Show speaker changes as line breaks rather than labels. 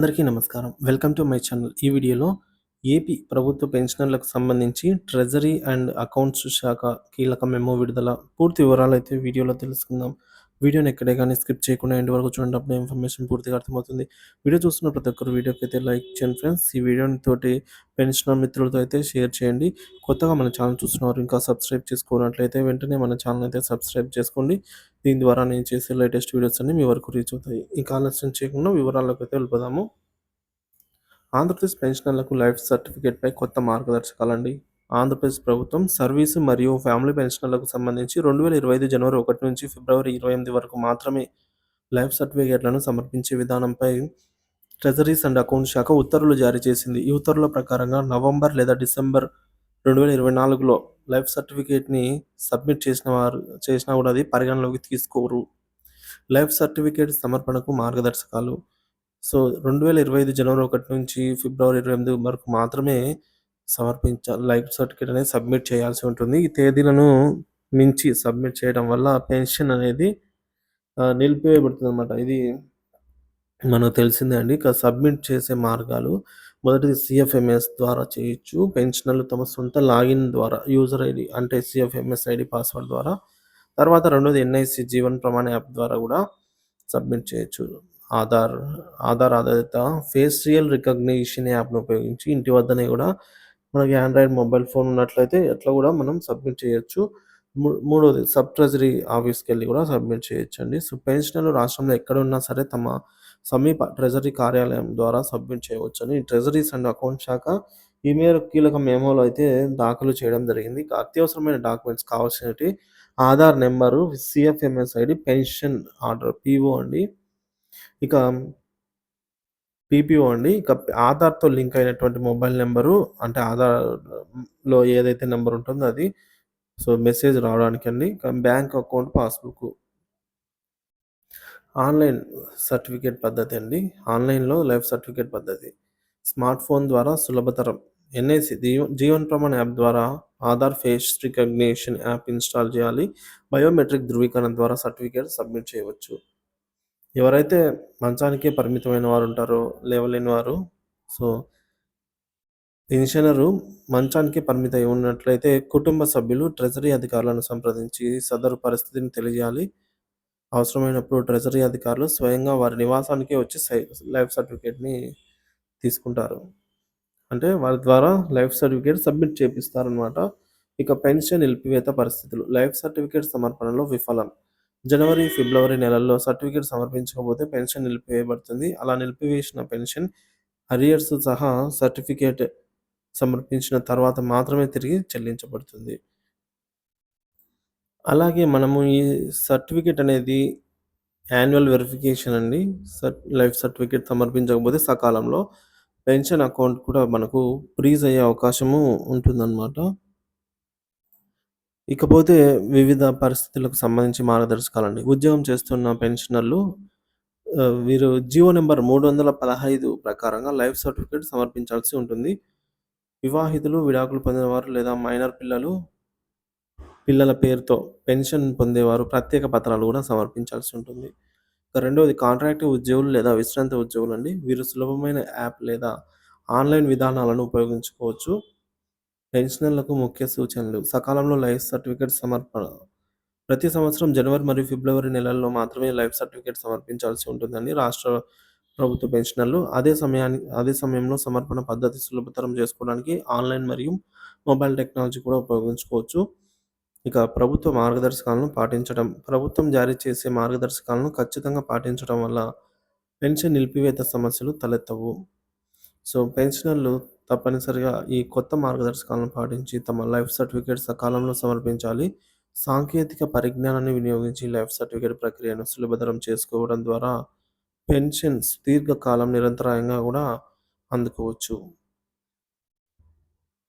అందరికీ నమస్కారం welcome to my channel ఈ వీడియోలో ఏపీ ప్రభుత్వ పెన్షనర్లకు సంబంధించి ట్రెజరీ అండ్ అకౌంట్స్ శాఖ కీలక మెమో విడుదల పూర్తి వివరాలు అయితే వీడియోలో తెలుసుకుందాం వీడియోని ఎక్కడే కానీ స్క్రిప్ట్ చేయకుండా ఎండ్ వరకు చూడండి అప్పుడు ఇన్ఫర్మేషన్ పూర్తిగా అర్థమవుతుంది వీడియో చూస్తున్న ప్రతి ఒక్కరు వీడియోకి అయితే లైక్ చేయండి ఫ్రెండ్స్ ఈ వీడియోని తోటి పెన్షనర్ మిత్రులతో అయితే షేర్ చేయండి కొత్తగా మన ఛానల్ చూస్తున్నారు ఇంకా సబ్స్క్రైబ్ చేసుకున్నట్లయితే వెంటనే మన ఛానల్ అయితే సబ్స్క్రైబ్ చేసుకోండి దీని ద్వారా నేను చేసే లేటెస్ట్ వీడియోస్ అన్ని మీ వరకు రీచ్ అవుతాయి ఇంకా ఆలస్యం చేయకుండా వివరాల్లోకి అయితే వెళ్ళిపోదాము ఆంధ్రప్రదేశ్ పెన్షనర్లకు లైఫ్ సర్టిఫికేట్పై కొత్త మార్గదర్శకాలండి ఆంధ్రప్రదేశ్ ప్రభుత్వం సర్వీసు మరియు ఫ్యామిలీ పెన్షనర్లకు సంబంధించి రెండు వేల ఇరవై ఐదు జనవరి ఒకటి నుంచి ఫిబ్రవరి ఇరవై ఎనిమిది వరకు మాత్రమే లైఫ్ సర్టిఫికేట్లను సమర్పించే విధానంపై ట్రెజరీస్ అండ్ అకౌంట్ శాఖ ఉత్తర్వులు జారీ చేసింది ఈ ఉత్తర్వుల ప్రకారంగా నవంబర్ లేదా డిసెంబర్ రెండు వేల ఇరవై నాలుగులో లైఫ్ సర్టిఫికేట్ని సబ్మిట్ చేసిన వారు చేసినా కూడా అది పరిగణలోకి తీసుకోరు లైఫ్ సర్టిఫికేట్ సమర్పణకు మార్గదర్శకాలు సో రెండు వేల ఇరవై ఐదు జనవరి ఒకటి నుంచి ఫిబ్రవరి ఇరవై ఎనిమిది వరకు మాత్రమే సమర్పించాలి లైఫ్ సర్టిఫికేట్ అనేది సబ్మిట్ చేయాల్సి ఉంటుంది ఈ తేదీలను మించి సబ్మిట్ చేయడం వల్ల పెన్షన్ అనేది నిలిపివేయబడుతుంది అనమాట ఇది మనకు తెలిసిందే అండి ఇక సబ్మిట్ చేసే మార్గాలు మొదటిది సిఎఫ్ఎంఎస్ ద్వారా చేయొచ్చు పెన్షనర్లు తమ సొంత లాగిన్ ద్వారా యూజర్ ఐడి అంటే సిఎఫ్ఎంఎస్ ఐడి పాస్వర్డ్ ద్వారా తర్వాత రెండోది ఎన్ఐసి జీవన్ ప్రమాణ యాప్ ద్వారా కూడా సబ్మిట్ చేయొచ్చు ఆధార్ ఆధార్ ఆధారిత ఫేషియల్ రికగ్నిషన్ యాప్ను ఉపయోగించి ఇంటి వద్దనే కూడా మనకి ఆండ్రాయిడ్ మొబైల్ ఫోన్ ఉన్నట్లయితే అట్లా కూడా మనం సబ్మిట్ చేయొచ్చు మూడోది సబ్ ట్రెజరీ ఆఫీస్కి వెళ్ళి కూడా సబ్మిట్ చేయొచ్చండి సో పెన్షనర్లు రాష్ట్రంలో ఎక్కడ ఉన్నా సరే తమ సమీప ట్రెజరీ కార్యాలయం ద్వారా సబ్మిట్ చేయవచ్చని ట్రెజరీస్ అండ్ అకౌంట్ శాఖ ఈ మేరకు కీలక మేమోలో అయితే దాఖలు చేయడం జరిగింది అత్యవసరమైన డాక్యుమెంట్స్ కావాల్సినవి Aadhaar number CFMS ID pension order PO అండి ఇక పీపీఓ అండి ఇక ఆధార్తో లింక్ అయినటువంటి మొబైల్ నెంబరు అంటే ఆధార్లో ఏదైతే నెంబర్ ఉంటుందో అది సో మెసేజ్ రావడానికి అండి bank account passbook online certificate పద్ధతి అండి ఆన్లైన్లో లైఫ్ సర్టిఫికేట్ పద్ధతి స్మార్ట్ ఫోన్ ద్వారా సులభతరం ఎన్ఐసి జీవన్ ప్రమాణ యాప్ ద్వారా Aadhaar face recognition app install చేయాలి బయోమెట్రిక్ ధృవీకరణ ద్వారా సర్టిఫికేట్ సబ్మిట్ చేయవచ్చు ఎవరైతే మంచానికే పరిమితమైన వారు ఉంటారో లేవలేని వారు సో పెన్షనరు మంచానికి పరిమితమై ఉన్నట్లయితే కుటుంబ సభ్యులు ట్రెజరీ అధికారులను సంప్రదించి సదరు పరిస్థితిని తెలియాలి అవసరమైనప్పుడు ట్రెజరీ అధికారులు స్వయంగా వారి నివాసానికే వచ్చి లైఫ్ సర్టిఫికేట్ని తీసుకుంటారు అంటే వారి ద్వారా లైఫ్ సర్టిఫికేట్ సబ్మిట్ చేపిస్తారనమాట ఇక పెన్షన్ నిలిపివేత పరిస్థితులు లైఫ్ సర్టిఫికేట్ సమర్పణలో విఫలం జనవరి ఫిబ్రవరి నెలల్లో సర్టిఫికేట్ సమర్పించకపోతే పెన్షన్ నిలిపివేయబడుతుంది అలా నిలిపివేసిన పెన్షన్ అరియర్స్ సహా సర్టిఫికేట్ సమర్పించిన తర్వాత మాత్రమే తిరిగి చెల్లించబడుతుంది అలాగే మనము ఈ సర్టిఫికేట్ అనేది యాన్యువల్ వెరిఫికేషన్ అండి లైఫ్ సర్టిఫికేట్ సమర్పించకపోతే సకాలంలో పెన్షన్ అకౌంట్ కూడా మనకు ఫ్రీజ్ అయ్యే అవకాశము ఉంటుందన్నమాట ఇకపోతే వివిధ పరిస్థితులకు సంబంధించి మార్గదర్శకాలండి ఉద్యోగం చేస్తున్న పెన్షనర్లు వీరు జీవో నెంబర్ మూడు వందల పదహైదు ప్రకారంగా లైఫ్ సర్టిఫికేట్ సమర్పించాల్సి ఉంటుంది వివాహితులు విడాకులు పొందినవారు లేదా మైనర్ పిల్లలు పిల్లల పేరుతో పెన్షన్ పొందేవారు ప్రత్యేక పత్రాలు కూడా సమర్పించాల్సి ఉంటుంది రెండవది కాంట్రాక్ట్ ఉద్యోగులు లేదా విశ్రాంతి ఉద్యోగులు అండి వీరు సులభమైన యాప్ లేదా ఆన్లైన్ విధానాలను ఉపయోగించుకోవచ్చు పెన్షనర్లకు ముఖ్య సూచనలు సకాలంలో లైఫ్ సర్టిఫికేట్ సమర్పణ ప్రతి సంవత్సరం జనవరి మరియు ఫిబ్రవరి నెలల్లో మాత్రమే లైఫ్ సర్టిఫికేట్ సమర్పించాల్సి ఉంటుందండి రాష్ట్ర ప్రభుత్వ పెన్షనర్లు అదే సమయానికి అదే సమయంలో సమర్పణ పద్ధతి సులభతరం చేసుకోవడానికి ఆన్లైన్ మరియు మొబైల్ టెక్నాలజీ కూడా ఉపయోగించుకోవచ్చు ఇక ప్రభుత్వ మార్గదర్శకాలను పాటించడం ప్రభుత్వం జారీ చేసే మార్గదర్శకాలను ఖచ్చితంగా పాటించడం వల్ల పెన్షన్ నిలిపివేత సమస్యలు తలెత్తవు సో పెన్షనర్లు తప్పనిసరిగా ఈ కొత్త మార్గదర్శకాలను పాటించి తమ లైఫ్ సర్టిఫికేట్ సకాలంలో సమర్పించాలి సాంకేతిక పరిజ్ఞానాన్ని వినియోగించి లైఫ్ సర్టిఫికేట్ ప్రక్రియను సులభతరం చేసుకోవడం ద్వారా పెన్షన్స్ దీర్ఘకాలం నిరంతరాయంగా కూడా అందుకోవచ్చు